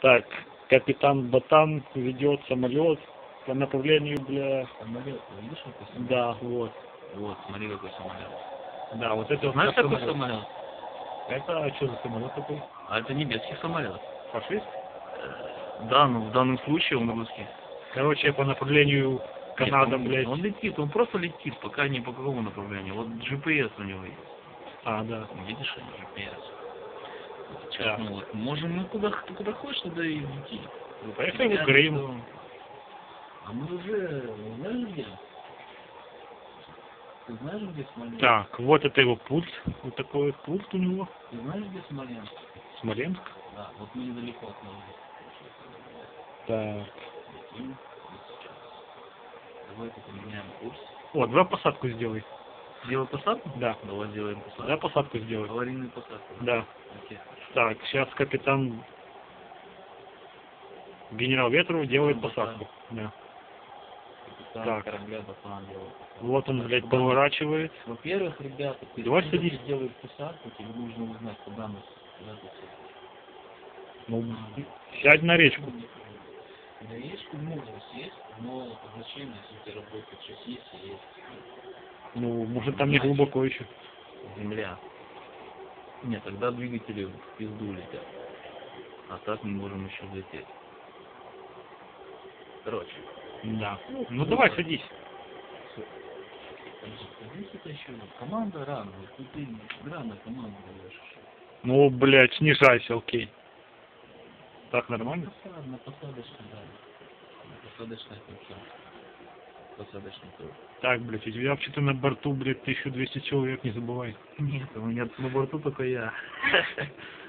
Так, капитан Батан ведет самолет по направлению, бля... Самолет, видишь, какой самолет? Да, вот. Вот, смотри, какой самолет. Да, вот это Знаешь, вот какой самолет? Это а что за самолет такой? А это немецкий самолет. Фашист? Да, но в данном случае он русский. Короче, по направлению Канада, Нет, он, блядь. Он летит, он просто летит, пока не по какому направлению. Вот GPS у него есть. А, да. Видишь, GPS. Сейчас, Да. ну вот, можем мы куда, куда хочешь, туда и лети. Ну, поехали в Крым. что- А мы уже, знаешь где? Ты знаешь, где Смоленск? Так, вот это его пульт. Вот такой вот пульт у него. Ты знаешь, где Смоленск? Смоленск. Да, вот мы недалеко от него. Так. Летим вот сейчас. Давайте поменяем курс. О, давай посадку сделай. Сделай посадку? Да. Давай сделаем посадку. Давай посадку сделай. Аварийную посадку. Да. Окей. Так, сейчас капитан генерал Ветров делает посадку. Да. Капитан Так. корабля делает. Вот он, блядь, поворачивает. Во-первых, ребята, перед Давай садись. ты делаешь посадку, тебе нужно узнать, куда мы ты. Ну, сядь на речку. На речку можно сесть, но зачем, если у тебя работает шасси, сесть? Ну, может там не глубоко еще. Земля. Нет, тогда двигатели в пизду летят. А так мы можем еще взлететь. Короче. Да. Ну давай, садись. Здесь это еще команда рано. Тут ты рано команду даешь. Ну, блядь, снижайся, окей. Так нормально? На посадочной, да. На посадочной конце. Посадочный тур. Так, блядь, у тебя вообще-то на борту, блядь, 1200 человек, не забывай. Нет, у меня на борту только я.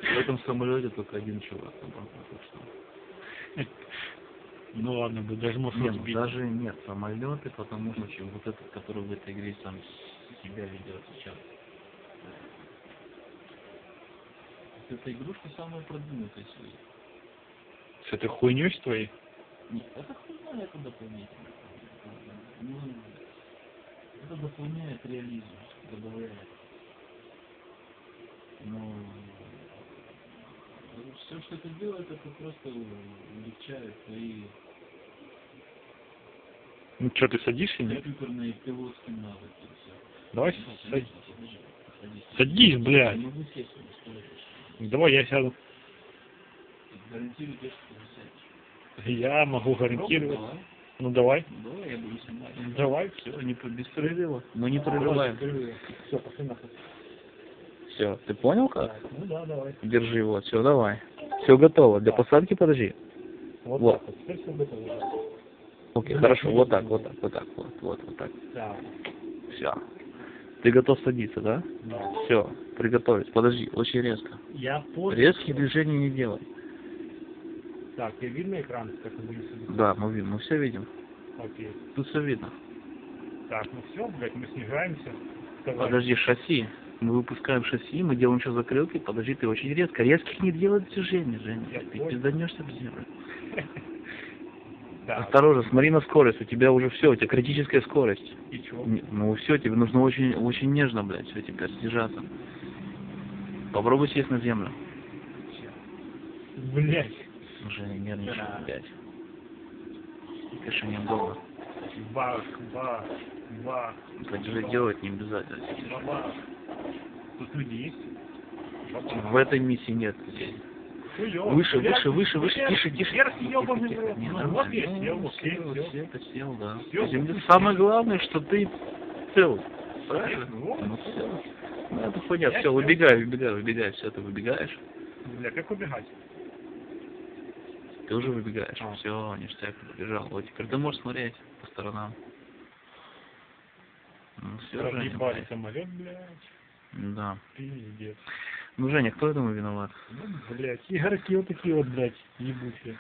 В этом самолете только один чувак на борту. так что. Ну ладно, блядь, даже может Нет, ну разбить. даже нет, самолеты, потому что чем вот этот, который в этой игре сам себя ведет сейчас. Эта игрушка самая продвинутая своей. С этой хуйней с твоей? Нет, это хуйня, это дополнительно. Ну, это дополняет реализм, добавляет. Но все, что это делает, это просто улегчает твои Ну что, ты садишься, нет? компьютерные пилотские навыки. и всё. Давай Ну, садись. садись, садись, блядь. Давай я сяду. Гарантирую. Я могу гарантировать. Давай, Ну давай. давай, я буду снимать. Давай. Все, не без прерыва. Мы не прерываем. Все, пошли нахуй. Все, ты понял как? Ну да, давай. Держи, вот, все, давай. Все готово. Для посадки подожди. Вот, Вот. так вот. Теперь все готово. Окей, хорошо, вот так, вот так, вот так, вот, вот, вот так. Так, Все. Ты готов садиться, да? да. Все, приготовить. Подожди, очень резко. Я после... Резкие движения не делай. Так, я видно экран, как мы будем садиться? Да, мы видим, мы все видим. Окей. Тут все видно. Так, ну все, блядь, мы снижаемся. Давай. Подожди, шасси. Мы выпускаем шасси, мы делаем еще закрылки. Подожди, ты очень резко. Резких не делай движений, Женя. Я Ты пизданешься в землю. Да. Осторожно, смотри на скорость. У тебя уже все, у тебя критическая скорость. И чего? Ну все, тебе нужно очень, очень нежно, блядь, все теперь снижаться. Попробуй сесть на землю. Блядь. Уже нервничаю, блядь. Конечно, неудобно. Бах, бах, бах. Так же делать не обязательно. Тут люди есть? В этой миссии нет людей. Хуёво. Выше, выше, выше, выше, тише, тише. Вверх ёбаный в рот. не Ну, надо. Вот я Ну, сел, сел, сел, сел, да. Самое главное, что ты цел. Правильно? Ну, Ну все. Ну это хуйня, все, сел. выбегай, выбегай, выбегай, все, ты выбегаешь. Бля, как убегать? Ты уже выбегаешь. А. Все, ништяк, побежал. Вот теперь ты можешь смотреть по сторонам. Ну все, Разъебали самолет, блядь. Да. Пиздец. Ну, Женя, кто этому виноват? Ну, блядь, игроки вот такие вот, блядь, ебучие.